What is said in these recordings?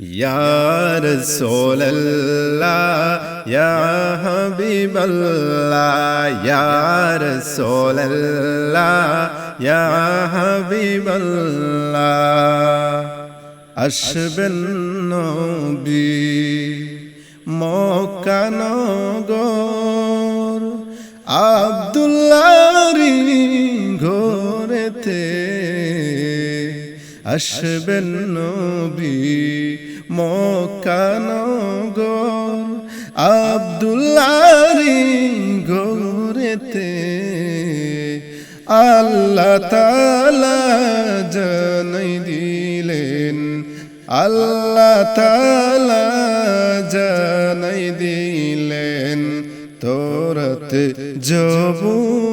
ইয়ার সোল্লা হবিবল্লা ইয়ার সোল্লা হবিবল্লা আসবেন নবী মকানগর আব আসবেন নবী মকানগর আব্দুল্লারি গোরেতে আল্লাহ তালা জানাই দিলেন, আল্লাহ তালা জানাই দিলেন, তোরত জবু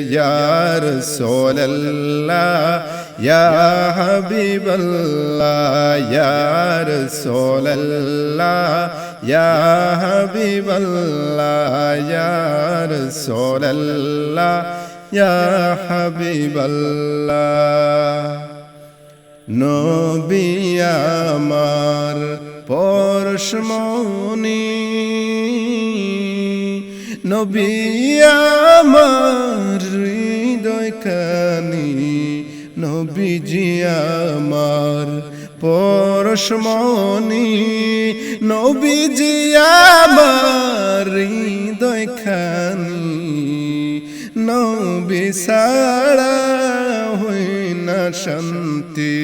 يا رسول الله يا حبيب الله يا رسول الله يا حبيب الله يا رسول الله يا حبيب الله نبي আমার পরশমণি নবী আমার হৃদয় কানি, নবীজি আমার পরশমণি নবীজি আমার হৃদয় খানি নবী সারা না শান্তি,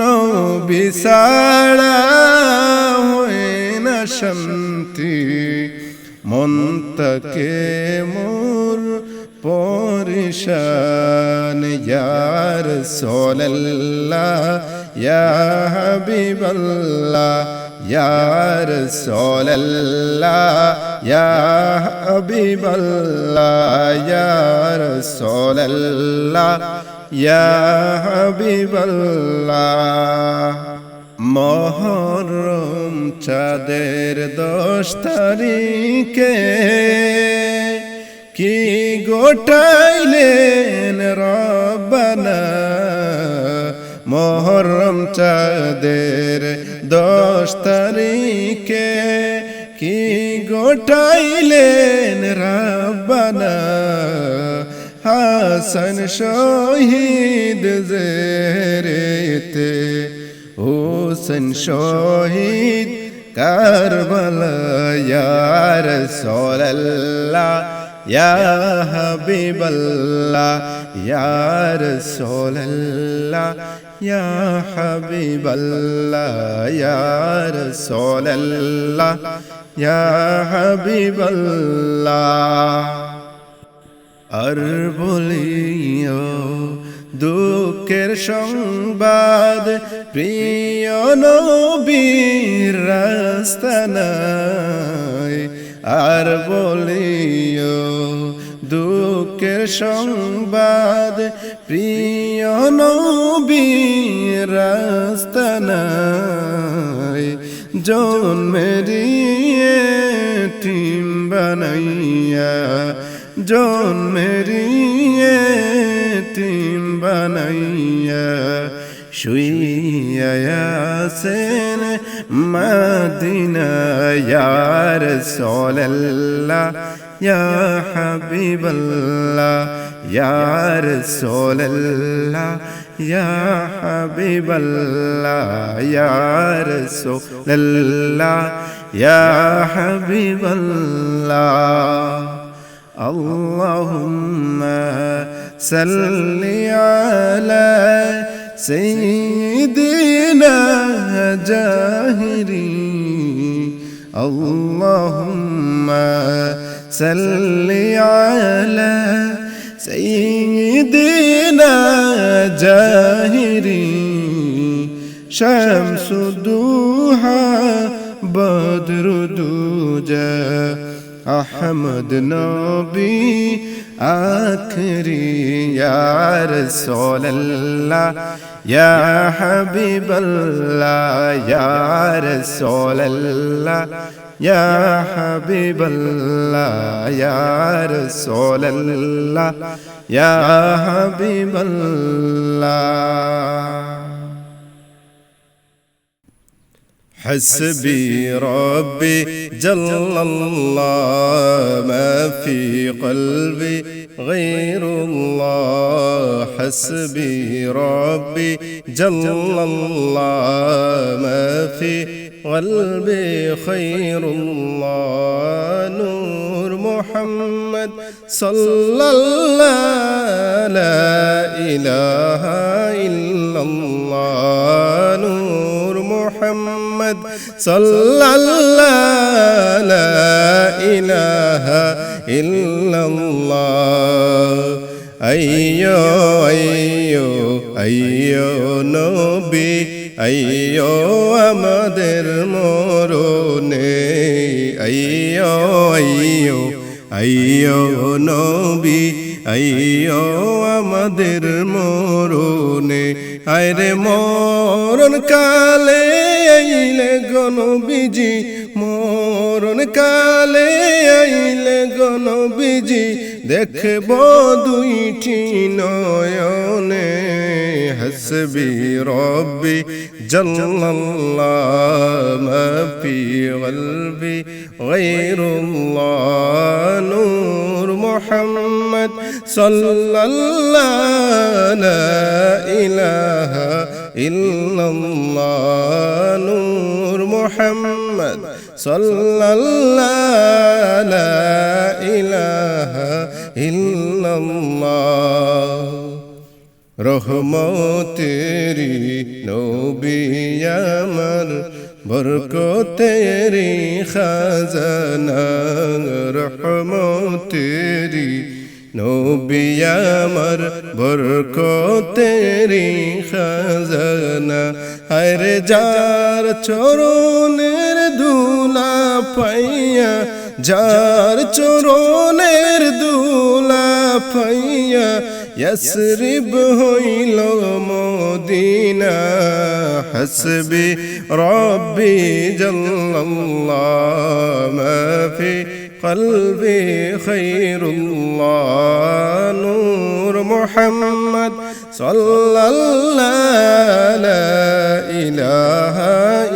নবী সারা না শান্তি। মন্তকে মোর পরিশান ইয়ার সোল্লাহ ইয়া হাবিবাল্লাহ ইয়ার সোল্লাহ ইয়া হাবিবাল্লাহ ইয়ার সোল্লাহ ইয়া হাবিবাল্লাহ মহরম চাঁদের দশ তারিখে কি গোটাইলেন রবানা মহরম চাঁদের দশ তারিখে কি গোটাইলেন রবানা হাসন শহীদ জেরেতে হোসেন শহীদ কারবালায়ার সোল্লা হবিবল্লা ইয়ার সোল্লা হবিবল্লা ইয়ার সোল্লা হবিবল্লা আর বলিয়া দুঃখের সংবাদ, প্রিয় নবীর রাস্তানায়। আর বলিও, দুঃখের সংবাদ, প্রিয় নবীর রাস্তানায়। জন্মেরি টিম বানাইয়া জন্মেরি تيم بنيا شوية يا سين مدينة يا رسول الله يا حبيب الله يا رسول الله يا حبيب الله يا رسول الله يا حبيب الله. اللهم صل على سيدنا جاهري. اللهم صل على سيدنا جاهري. شمس دوحة بدر دوجه أحمد نبي أكري يا رسول الله يا حبيب الله يا رسول الله يا حبيب الله يا رسول الله يا حبيب الله. حسبي ربي جل الله ما في قلبي غير الله. حسبي ربي جل الله ما في قلبي خير الله. نور محمد صلى الله لا إله إلا الله. نور محمد صلى الله لا إله إلا الله. أيو أيو أيو نبي أيو أمدر مروني أيو أيو أيو نبي. আইয়ো আমাদের মরণে আয়রে মরণ কালে আইলে গণবিজি মরণ কালে আইলে গণবিজি দেখব দুইটি নয়নে হাসবি রব্বি জাল্লাল্লাহ মা ফি কলবি গায়রুল্লাহ নূর মুহাম্মদ সাল্লাল্লাহ লা ইলাহা ইল্লাল্লাহ নূর মুহাম্মদ রহমতেরি নবিয়ামর বরকতেরি খাজানা রহমতেরি নবী আমার বরকতেরি খাজানা আরে যার চরণের দুলা পাইয়া যার চরণের দুলা পাইয়া يسرب هيل مدينة حسبي ربي جل الله ما في قلبي خير الله نور محمد صلى الله لا إله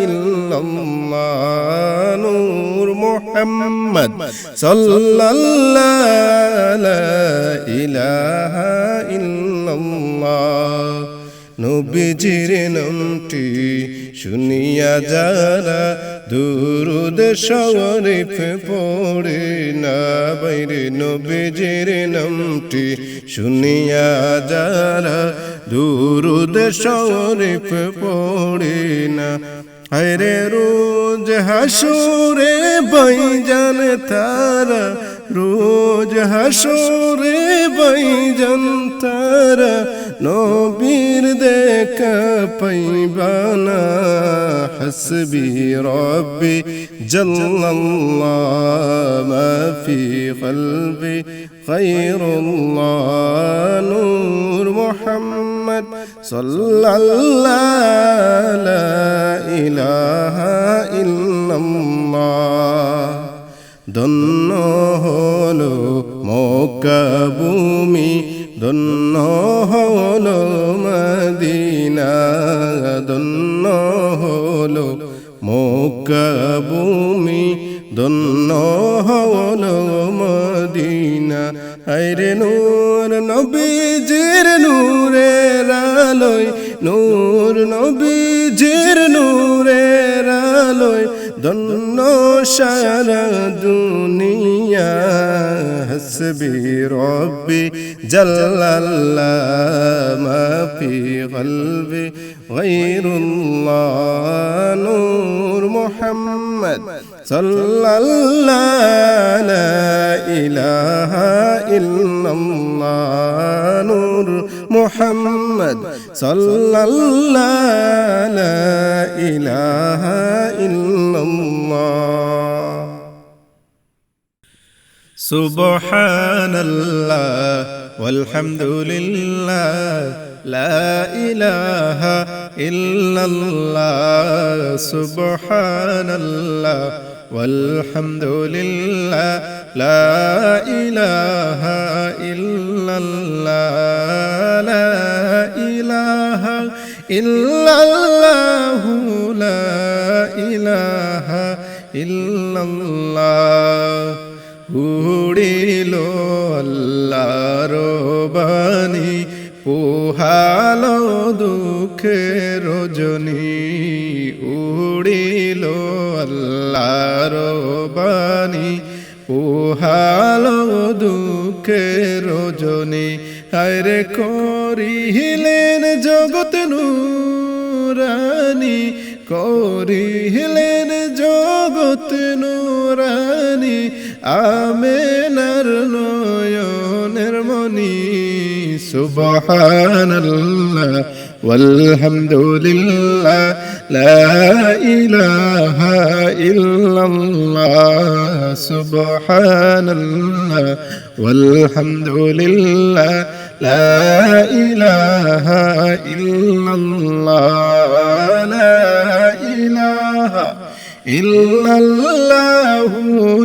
إلا الله نور محمد صلى الله لا إله إلا الله নবীজির নামটি শুনিয়া যারা দুরুদ শরীফ পড়ে না বাইরে নবীজির নামটি শুনিয়া যারা দুরুদ শরীফ পড়ে না হরে রোজ হাসুরে বৈজান তারা, রোজ হাসুরে বৈজান তারা নবীর দেখা পাইবানা হাসবি রব্বি জাল্লাল্লাহ মা ফি কলবি خير الله نور محمد صلى الله لا إله إلا الله ধন্য হলো মক্কা ভূমি ধন্য হলো মদিনা, ধন্য হলো মক্কা ভূমি, ধন্য হলো মদিনা। আইরে নূর নবীজির নূরের আলোয়, নূর নবীজির নূরের আলোয় ধন্য সারা দুনিয়া হাসবি রব্বি জাল্লাল্লাহ মা ফি কলবি গায়রুল্লাহ নূর মুহাম্মদ সাল্লাল্লাহ লা ইলাহা ইল্লাল্লাহ নূর محمد صلى الله لا إله إلا الله. سبحان الله والحمد لله لا إله إلا الله. سبحان الله والحمد لله لا إله إلا الله. ইলাহা ইল্লাল্লাহু লা ইলাহা ইল্লাল্লাহ। উড়িল আল্লাহর বাণী পোহালো দুঃখে রজনী। উড়িল আল্লাহর বাণী পোহালো দুঃখে রজনী। হায়রে করিলেন জগত নূরানি, করিলেন জগত নূরানি, আমেনার নয়নের মনি সুবহানাল্লাহ, ওয়ালহামদুলিল্লাহ, লা ইলাহা ইল্লাল্লাহ, সুবহানাল্লাহ, ওয়ালহামদুলিল্লাহ سبحان الله والحمد لله لا إله إلا الله لا إله إلا الله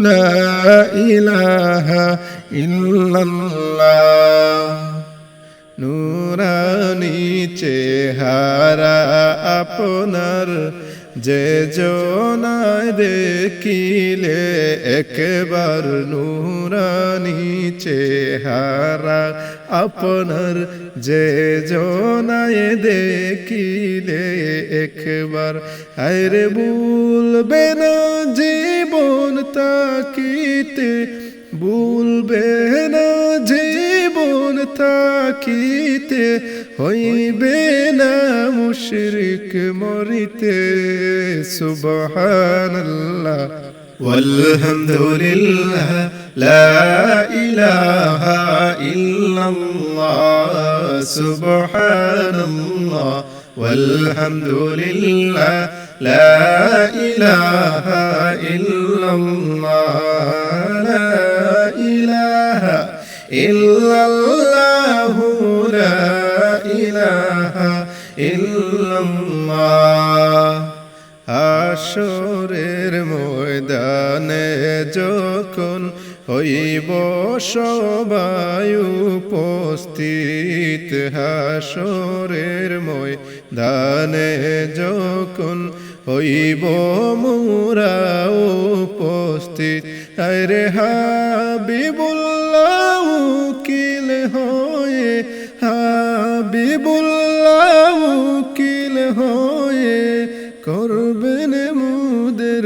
لا إله إلا الله নুরানি চেহারা আপনার যে জনায় দেখিলে একবার নুরানি চেহারা আপনার যে জনায় দেখিলে একবার আরে বলবে না জীবন তাকিতে ভুলবে না জীবন থাকিতে হইবে না মুশরিক মরিতে সুবহানাল্লাহ والحمد لله لا إله إلا الله سبحان الله والحمد لله لا إله إلا الله لا إله إلا الله لا إله إلا الله হাসরের ময়দানে যখন হইব সবাই উপস্থিত হাসরের ময়দানে যখন হইব মোরা উপস্থিত। আরে হাবিবুল্লাহ কিল হয়ে, হাবিবুল্লাহ কিল হয়ে করবেন মুদের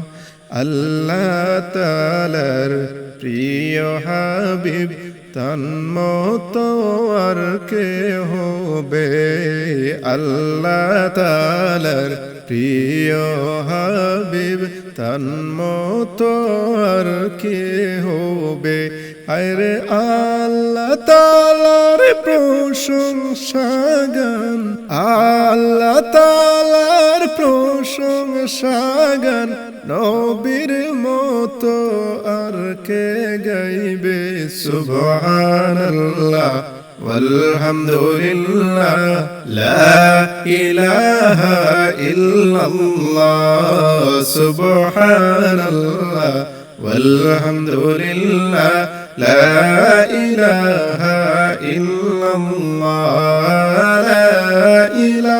আল্লাহ তালার প্রিয় হাবিব তন্মত আর কে হবে। আল্লাহ তালার প্রিয় হাবিব তন্মত আর কে হবে। আরে আল্লাহ তালার প্রশংসা গান, আল্লাহ তালার প্রশংসা গান নবীর মতো আর কে গাইবে সুবহানাল্লাহ والحمد لله لا إله إلا الله سبحان الله والحمد لله لا إله إلا الله لا إله